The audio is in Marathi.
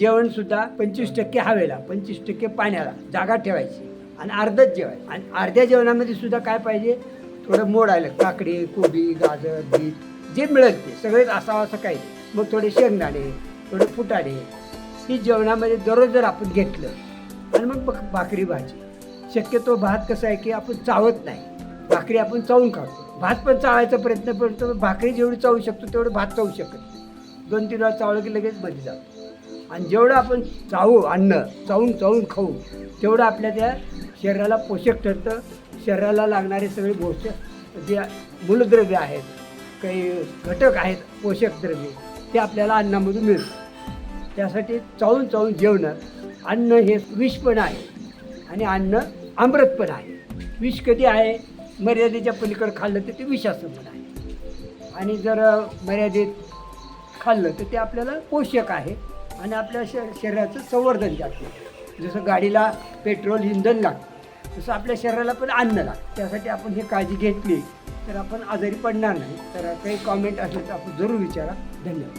जेवणसुद्धा पंचवीस टक्के हवेला पंचवीस टक्के पाण्याला जागा ठेवायची आणि अर्धच जेवायचं. आणि अर्ध्या जेवणामध्ये सुद्धा काय पाहिजे? थोडं मोडायला काकडी कोबी गाजर बीट जे मिळत ते. सगळेच असावं असं काही मग थोडे शेंगदाणे थोडे फुटाणे ही जेवणामध्ये दररोज जर आपण घेतलं आणि मग भाकरी भाजी. शक्यतो भात कसं आहे की आपण चावत नाही. भाकरी आपण चावून खातो. भात पण चावायचा प्रयत्न करतो भाकरी जेवढी चावू शकतो तेवढं भात चावू शकत नाही. दोन तीन वेळा चावलं की लगेच मध्ये जातो. आणि जेवढं आपण चावू अन्न चावून चावून खाऊ तेवढं आपल्या त्या शरीराला पोषक ठरतं शरीराला लागणारे सगळे पोषक जे मूलद्रव्य आहेत काही घटक आहेत पोषक द्रव्ये ते आपल्याला अन्नामधून मिळतं. त्यासाठी चावून चावून जेवणं अन्न हे विष पण आहे आणि अन्न अमृत पण आहे. विष कधी आहे मर्यादेच्या पलीकडे खाल्लं तर ते विषाचं पण आहे. आणि जर मर्यादित खाल्लं तर ते आपल्याला पोषक आहे. आणि आपल्या श शरीराचं संवर्धन जास्त जसं गाडीला पेट्रोल इंधन लागतं तसं आपल्या शरीराला पण अन्न लागतं. त्यासाठी आपण ही काळजी घेतली तर आपण आजारी पडणार नाही. तर काही कॉमेंट असेल तर आपण जरूर विचारा. धन्यवाद.